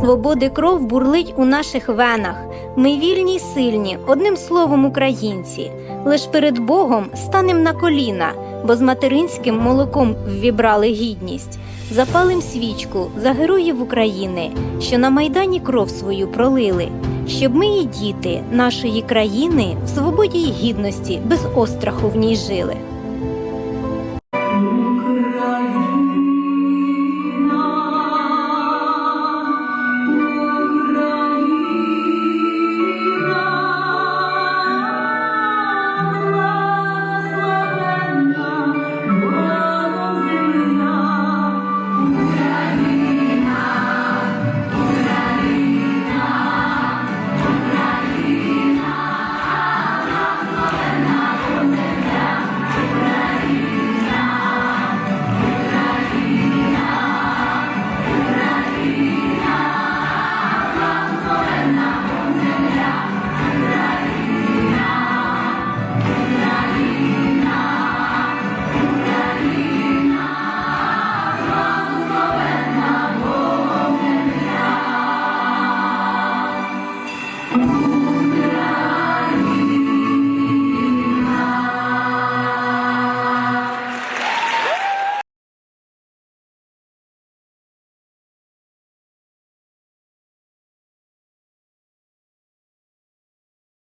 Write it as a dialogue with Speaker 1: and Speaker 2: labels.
Speaker 1: Свободи кров бурлить у наших венах. Ми вільні й сильні, одним словом, українці. Лиш перед Богом станем на коліна, бо з материнським молоком ввібрали гідність. Запалим свічку за героїв України, що на майдані кров свою пролили, щоб ми і діти нашої країни в свободі й гідності без остраху в ній жили.